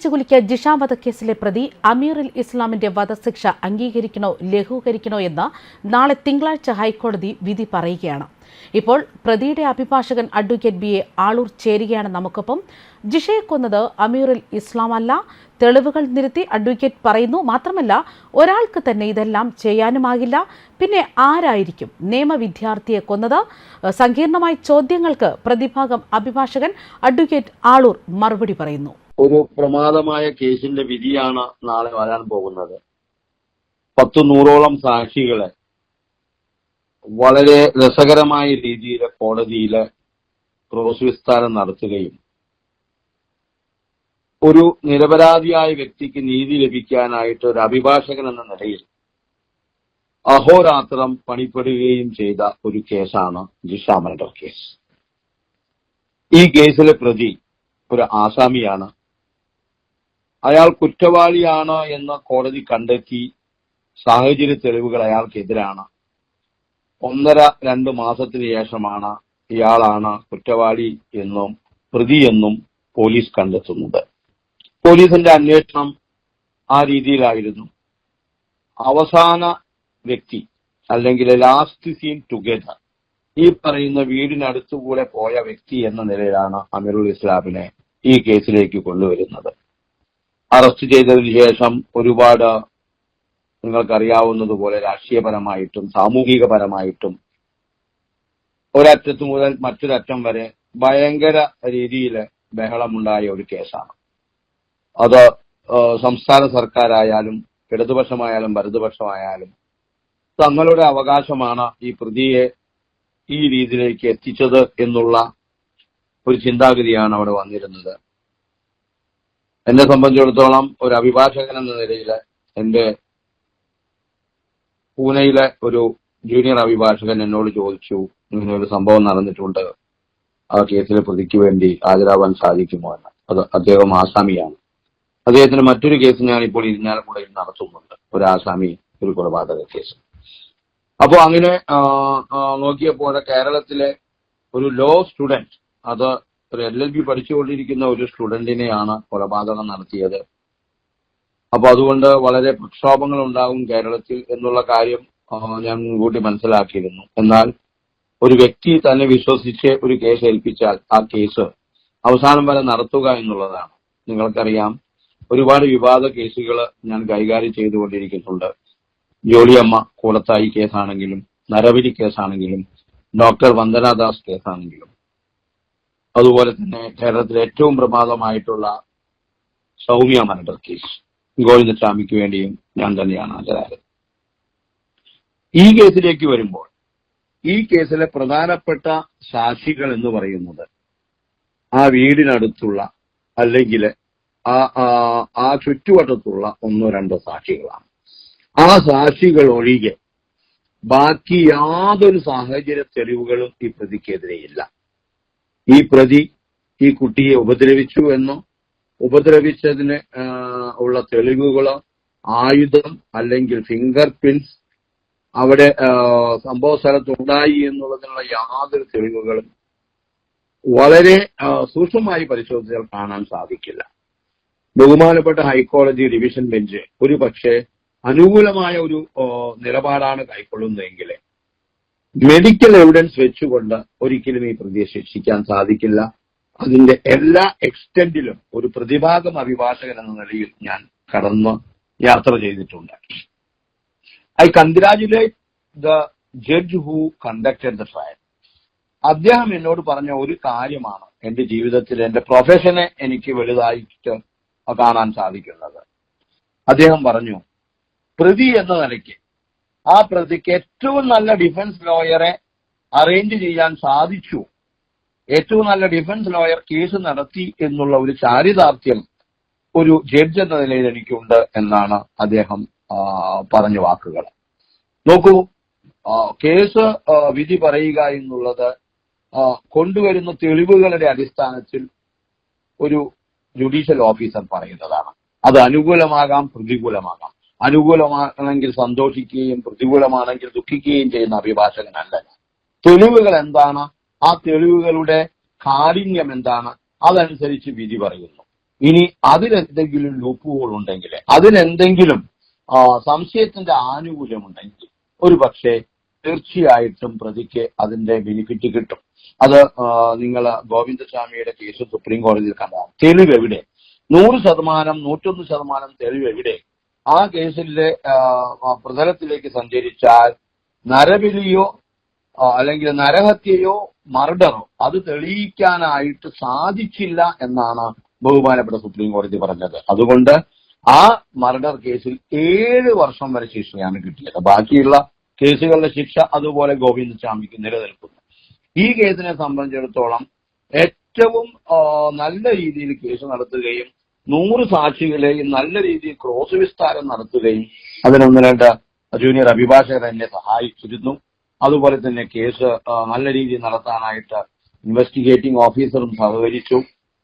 കത്തിച്ചു കുലിക്കിയ ജിഷ വധക്കേസിലെ പ്രതി അമീറുൽ ഇസ്ലാമിന്റെ വധശിക്ഷ അംഗീകരിക്കണോ ലഘൂകരിക്കണോ എന്ന് നാളെ തിങ്കളാഴ്ച ഹൈക്കോടതി വിധി പറയുകയാണ്. ഇപ്പോൾ പ്രതിയുടെ അഭിഭാഷകൻ അഡ്വക്കേറ്റ് ബി എ ആളൂർ ചേരുകയാണ് നമുക്കൊപ്പം. ജിഷയെ കൊന്നത് അമീറുൽ ഇസ്ലാം അല്ല തെളിവുകൾ നിരത്തി അഡ്വക്കേറ്റ് പറയുന്നു. മാത്രമല്ല ഒരാൾക്ക് തന്നെ ഇതെല്ലാം ചെയ്യാനുമാകില്ല. പിന്നെ ആരായിരിക്കും നിയമവിദ്യാർത്ഥിയെ കൊന്നത്? സങ്കീർണമായ ചോദ്യങ്ങൾക്ക് പ്രതിഭാഗം അഭിഭാഷകൻ അഡ്വക്കേറ്റ് ആളൂർ മറുപടി പറയുന്നു. ഒരു പ്രമാദമായ കേസിന്റെ വിധിയാണ് നാളെ വരാൻ പോകുന്നത്. പത്തു നൂറോളം സാക്ഷികളെ വളരെ രസകരമായ രീതിയിൽ കോടതിയിൽ ക്രോസ് വിസ്താരം നടത്തുകയും ഒരു നിരപരാധിയായ വ്യക്തിക്ക് നീതി ലഭിക്കാനായിട്ട് ഒരു അഭിഭാഷകൻ എന്ന നിലയിൽ അഹോരാത്രം പണിപ്പെടുകയും ചെയ്ത ഒരു കേസാണ് ജിഷ കേസ്. ഈ കേസിലെ പ്രതി ഒരു ആസാമിയാണ്. അയാൾ കുറ്റവാളിയാണ് എന്ന് കോടതി കണ്ടെത്തി സാഹചര്യ തെളിവുകൾ അയാൾക്കെതിരാണ്. ഒന്നര രണ്ട് മാസത്തിന് ശേഷമാണ് ഇയാളാണ് കുറ്റവാളി എന്നും പ്രതി എന്നും പോലീസ് കണ്ടെത്തുന്നത്. പോലീസിന്റെ അന്വേഷണം ആ രീതിയിലായിരുന്നു. അവസാന വ്യക്തി അല്ലെങ്കിൽ ലാസ്റ്റ് സീൻ ടുഗദർ ഈ പറയുന്ന വീടിനടുത്തുകൂടെ പോയ വ്യക്തി എന്ന നിലയിലാണ് അമീറുൽ ഇസ്ലാമിനെ ഈ കേസിലേക്ക് കൊണ്ടുവരുന്നത്. അറസ്റ്റ് ചെയ്തതിന് ശേഷം ഒരുപാട് നിങ്ങൾക്കറിയാവുന്നതുപോലെ രാഷ്ട്രീയപരമായിട്ടും സാമൂഹികപരമായിട്ടും ഒരറ്റത്ത് മുതൽ മറ്റൊരറ്റം വരെ ഭയങ്കര രീതിയിൽ ബഹളമുണ്ടായ ഒരു കേസാണ്. അത് സംസ്ഥാന സർക്കാരായാലും ഇടതുപക്ഷമായാലും വലതുപക്ഷമായാലും തങ്ങളുടെ അവകാശമാണ് ഈ പ്രതിയെ ഈ രീതിയിലേക്ക് എത്തിച്ചത് എന്നുള്ള ഒരു ചിന്താഗതിയാണ് അവിടെ വന്നിരുന്നത്. എന്നെ സംബന്ധിച്ചിടത്തോളം ഒരു അഭിഭാഷകൻ എന്ന നിലയിൽ എന്റെ പൂനെയിലെ ഒരു ജൂനിയർ അഭിഭാഷകൻ എന്നോട് ചോദിച്ചു. ഇങ്ങനെ ഒരു സംഭവം നടന്നിട്ടുണ്ട്. ആ കേസിൽ പ്രതിക്ക് വേണ്ടി ഹാജരാവാൻ സാധിക്കുമോ എന്ന്. അത് അദ്ദേഹം ആസാമിയാണ്. അദ്ദേഹത്തിന് മറ്റൊരു കേസ് ഞാൻ ഇപ്പോൾ ഇരിഞ്ഞാലക്കുടയിൽ നടത്തുന്നുണ്ട്. ഒരു ആസാമി ഒരു കൊലപാതക കേസ്. അപ്പോൾ അങ്ങനെ നോക്കിയപ്പോൾ കേരളത്തിലെ ഒരു ലോ സ്റ്റുഡന്റ് അത് ഒരു എൽ എൽ ബി പഠിച്ചുകൊണ്ടിരിക്കുന്ന ഒരു സ്റ്റുഡന്റിനെയാണ് കൊലപാതകം നടത്തിയത്. അപ്പൊ അതുകൊണ്ട് വളരെ പ്രക്ഷോഭങ്ങൾ ഉണ്ടാകും കേരളത്തിൽ എന്നുള്ള കാര്യം ഞാൻ മുൻകൂട്ടി മനസ്സിലാക്കിയിരുന്നു. എന്നാൽ ഒരു വ്യക്തി തന്നെ വിശ്വസിച്ച് ഒരു കേസ് ഏൽപ്പിച്ചാൽ ആ കേസ് അവസാനം വരെ നടത്തുക എന്നുള്ളതാണ്. നിങ്ങൾക്കറിയാം ഒരുപാട് വിവാദ കേസുകൾ ഞാൻ കൈകാര്യം ചെയ്തുകൊണ്ടിരിക്കുന്നുണ്ട്. ജോലിയമ്മ കൂടത്തായി കേസാണെങ്കിലും നരബലി കേസാണെങ്കിലും ഡോക്ടർ വന്ദനാദാസ് കേസാണെങ്കിലും. അതുപോലെ തന്നെ കേരളത്തിലെ ഏറ്റവും പ്രമാദമായിട്ടുള്ള സൗമ്യ മർഡർ കേസ് ഗോവിന്ദസ്വാമിക്ക് വേണ്ടിയും ഞാൻ തന്നെയാണ് ഹാജരായത് ഈ കേസിലേക്ക് വരുമ്പോൾ ഈ കേസിലെ പ്രധാനപ്പെട്ട സാക്ഷികൾ എന്ന് പറയുന്നത് ആ വീടിനടുത്തുള്ള അല്ലെങ്കിൽ ആ- ആ ചുറ്റുവട്ടത്തുള്ള ഒന്നോ രണ്ടോ സാക്ഷികളാണ്. ആ സാക്ഷികൾ ഒഴികെ ബാക്കി യാതൊരു സാഹചര്യ തെളിവുകളും ഈ പ്രതിക്കെതിരെയില്ല. ഈ പ്രതി ഈ കുട്ടിയെ ഉപദ്രവിച്ചു എന്നോ ഉപദ്രവിച്ചതിന് ഉള്ള തെളിവുകളോ ആയുധം അല്ലെങ്കിൽ ഫിംഗർ പ്രിന്റ്സ് അവിടെ സംഭവ സ്ഥലത്തുണ്ടായി എന്നുള്ളതിനുള്ള യാതൊരു തെളിവുകളും വളരെ സൂക്ഷ്മമായി പരിശോധിച്ചാൽ കാണാൻ സാധിക്കില്ല. ബഹുമാനപ്പെട്ട ഹൈക്കോടതി ഡിവിഷൻ ബെഞ്ച് ഒരു പക്ഷേ അനുകൂലമായ ഒരു നിലപാടാണ് കൈക്കൊള്ളുന്നതെങ്കിൽ മെഡിക്കൽ എവിഡൻസ് വെച്ചുകൊണ്ട് ഒരിക്കലും ഈ പ്രതിയെ ശിക്ഷിക്കാൻ സാധിക്കില്ല. അതിന്റെ എല്ലാ എക്സ്റ്റെൻഡിലും ഒരു പ്രതിഭാഗം അഭിഭാഷകൻ എന്ന നിലയിൽ ഞാൻ കടന്ന് യാത്ര ചെയ്തിട്ടുണ്ട്. I congratulate the judge who conducted the trial അദ്ദേഹം എന്നോട് പറഞ്ഞ ഒരു കാര്യമാണ് എന്റെ ജീവിതത്തിൽ എന്റെ പ്രൊഫഷനെ എനിക്ക് വലുതായിട്ട് കാണാൻ സാധിക്കുന്നത്. അദ്ദേഹം പറഞ്ഞു പ്രതി എന്ന നിലയ്ക്ക് ആ പ്രതിക്ക് ഏറ്റവും നല്ല ഡിഫൻസ് ലോയറെ അറേഞ്ച് ചെയ്യാൻ സാധിച്ചു. ഏറ്റവും നല്ല ഡിഫൻസ് ലോയർ കേസ് നടത്തി എന്നുള്ള ഒരു ചാരിതാർത്ഥ്യം ഒരു ജഡ്ജ് എന്ന നിലയിൽ എനിക്കുണ്ട് എന്നാണ് അദ്ദേഹം പറഞ്ഞ വാക്കുകൾ. നോക്കൂ കേസ് വിധി പറയുക എന്നുള്ളത് കൊണ്ടുവരുന്ന തെളിവുകളുടെ അടിസ്ഥാനത്തിൽ ഒരു ജുഡീഷ്യൽ ഓഫീസർ പറയുന്നതാണ്. അത് അനുകൂലമാകാം പ്രതികൂലമാകാം. അനുകൂലമാണെങ്കിൽ സന്തോഷിക്കുകയും പ്രതികൂലമാണെങ്കിൽ ദുഃഖിക്കുകയും ചെയ്യുന്ന അഭിഭാഷകനല്ല. തെളിവുകൾ എന്താണ്? ആ തെളിവുകളുടെ കാഠിന്യം എന്താണ്? അതനുസരിച്ച് വിധി പറയുന്നു. ഇനി അതിലെന്തെങ്കിലും ലൂപ്പുകൾ ഉണ്ടെങ്കിൽ അതിനെന്തെങ്കിലും സംശയത്തിന്റെ ആനുകൂല്യമുണ്ടെങ്കിൽ ഒരു പക്ഷേ തീർച്ചയായിട്ടും പ്രതിക്ക് അതിന്റെ ബെനിഫിറ്റ് കിട്ടും. അത് നിങ്ങൾ ഗോവിന്ദസ്വാമിയുടെ കേസ് സുപ്രീം കോടതിയിൽ കണ്ടതാണ് തെളിവ് എവിടെ? നൂറ് ശതമാനം നൂറ്റൊന്ന് ശതമാനം തെളിവ് എവിടെ? ആ ആ, പ്രതലത്തിലേക്ക് സഞ്ചരിച്ചാൽ നരബലിയോ അല്ലെങ്കിൽ നരഹത്യയോ മർഡറോ അത് തെളിയിക്കാനായിട്ട് സാധിച്ചില്ല എന്നാണ് ബഹുമാനപ്പെട്ട സുപ്രീം കോടതി പറഞ്ഞത്. അതുകൊണ്ട് ആ മർഡർ കേസിൽ ഏഴ് വർഷം വരെ ശിക്ഷയാണ് കിട്ടിയത്. ബാക്കിയുള്ള കേസുകളുടെ ശിക്ഷ അതുപോലെ ഗോവിന്ദ് ഗോവിന്ദസ്വാമിക്ക് നിലനിൽക്കുന്നു. ഈ കേസിനെ സംബന്ധിച്ചിടത്തോളം ഏറ്റവും നല്ല രീതിയിൽ കേസ് നടത്തുകയും നൂറ് സാക്ഷികളെയും നല്ല രീതിയിൽ ക്രോസ് വിസ്താരം നടത്തുകയും അതിനൊന്ന് രണ്ട് ജൂനിയർ അഭിഭാഷകർ എന്നെ സഹായിച്ചിരുന്നു. അതുപോലെ തന്നെ കേസ് നല്ല രീതിയിൽ നടത്താനായിട്ട് ഇൻവെസ്റ്റിഗേറ്റിംഗ് ഓഫീസറും സഹകരിച്ചു.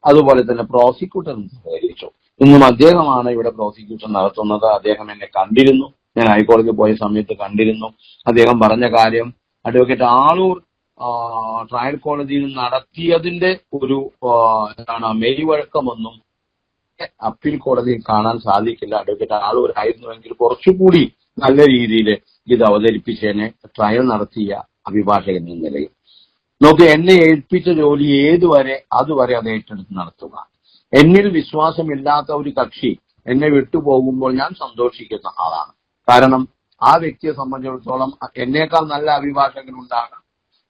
അതുപോലെ തന്നെ പ്രോസിക്യൂട്ടറും സഹകരിച്ചു. ഇന്നും അദ്ദേഹമാണ് ഇവിടെ പ്രോസിക്യൂഷൻ നടത്തുന്നത്. അദ്ദേഹം എന്നെ കണ്ടിരുന്നു. ഞാൻ ഹൈക്കോടതി പോയ സമയത്ത് കണ്ടിരുന്നു. അദ്ദേഹം പറഞ്ഞ കാര്യം അഡ്വക്കേറ്റ് ആളൂർ ട്രയൽ കോടതിയിൽ നടത്തിയതിന്റെ ഒരു എന്താണ് മെയ്വഴക്കമൊന്നും അപ്പീൽ കോടതിയിൽ കാണാൻ സാധിക്കില്ല. അഡ്വക്കേറ്റ് ആളൂരായിരുന്നുവെങ്കിൽ കുറച്ചുകൂടി നല്ല രീതിയിൽ ഇത് അവതരിപ്പിച്ചതിനെ ട്രയൽ നടത്തിയ അഭിഭാഷകൻ എന്ന നിലയിൽ. നോക്ക് എന്നെ ഏൽപ്പിച്ച ജോലി ഏതുവരെ അതുവരെ അത് ഏറ്റെടുത്ത് നടത്തുക. എന്നിൽ വിശ്വാസമില്ലാത്ത ഒരു കക്ഷി എന്നെ വിട്ടുപോകുമ്പോൾ ഞാൻ സന്തോഷിക്കുന്ന ആളാണ്. കാരണം ആ വ്യക്തിയെ സംബന്ധിച്ചിടത്തോളം എന്നേക്കാൾ നല്ല അഭിഭാഷകൻ ഉണ്ടാകാം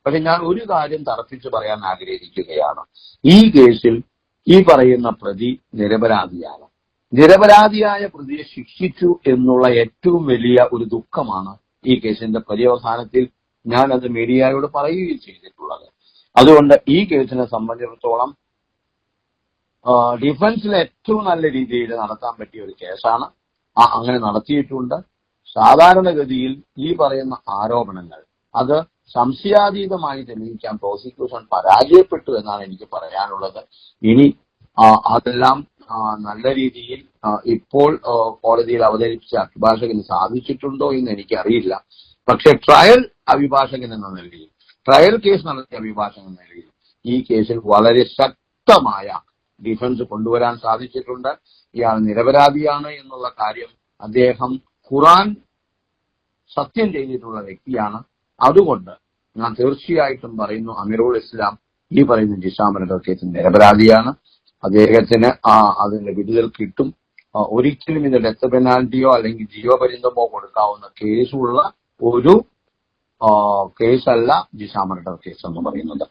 പക്ഷെ ഞാൻ ഒരു കാര്യം തറപ്പിച്ച് പറയാൻ ആഗ്രഹിക്കുകയാണ്. ഈ കേസിൽ ഈ പറയുന്ന പ്രതി നിരപരാധിയാണ്. നിരപരാധിയായ പ്രതിയെ ശിക്ഷിച്ചു എന്നുള്ള ഏറ്റവും വലിയ ഒരു ദുഃഖമാണ് ഈ കേസിന്റെ പര്യവസാനത്തിൽ ഞാൻ അത് മീഡിയയോട് പറയുകയും ചെയ്തിട്ടുള്ളത്. അതുകൊണ്ട് ഈ കേസിനെ സംബന്ധിച്ചിടത്തോളം ഡിഫൻസിൽ ഏറ്റവും നല്ല രീതിയിൽ നടത്താൻ പറ്റിയ ഒരു കേസാണ്. അങ്ങനെ നടത്തിയിട്ടുണ്ട്. സാധാരണഗതിയിൽ ഈ പറയുന്ന ആരോപണങ്ങൾ അത് സംശയാതീതമായി തെളിയിക്കാൻ പ്രോസിക്യൂഷൻ പരാജയപ്പെട്ടു എന്നാണ് എനിക്ക് പറയാനുള്ളത്. ഇനി അതെല്ലാം നല്ല രീതിയിൽ ഇപ്പോൾ കോടതിയിൽ അവതരിപ്പിച്ച അഭിഭാഷകന് സാധിച്ചിട്ടുണ്ടോ എന്ന് എനിക്കറിയില്ല. പക്ഷെ ട്രയൽ അഭിഭാഷകൻ എന്ന നിലയിൽ ട്രയൽ കേസ് നടത്തിയ അഭിഭാഷകൻ എന്ന നിലയിൽ ഈ കേസിൽ വളരെ ശക്തമായ ഡിഫൻസ് കൊണ്ടുവരാൻ സാധിച്ചിട്ടുണ്ട്. ഇയാൾ നിരപരാധിയാണ് എന്നുള്ള കാര്യം അദ്ദേഹം ഖുറാൻ സത്യം ചെയ്തിട്ടുള്ള വ്യക്തിയാണ്. അതുകൊണ്ട് ഞാൻ തീർച്ചയായിട്ടും പറയുന്നു അമീറുൽ ഇസ്ലാം ഈ പറയുന്ന ജിഷാമരുടെ കേസിൽ നിരപരാധിയാണ്. അദ്ദേഹത്തിന് ആ അതിന്റെ വിടുതൽ കിട്ടും. ഒരിക്കലും ഇത് ഡെത്ത് പെനാൽറ്റിയോ അല്ലെങ്കിൽ ജീവപര്യന്തമോ കൊടുക്കാവുന്ന കേസുള്ള ഒരു കേസല്ല ജിഷാമരുടെ കേസ് എന്ന് പറയുന്നത്.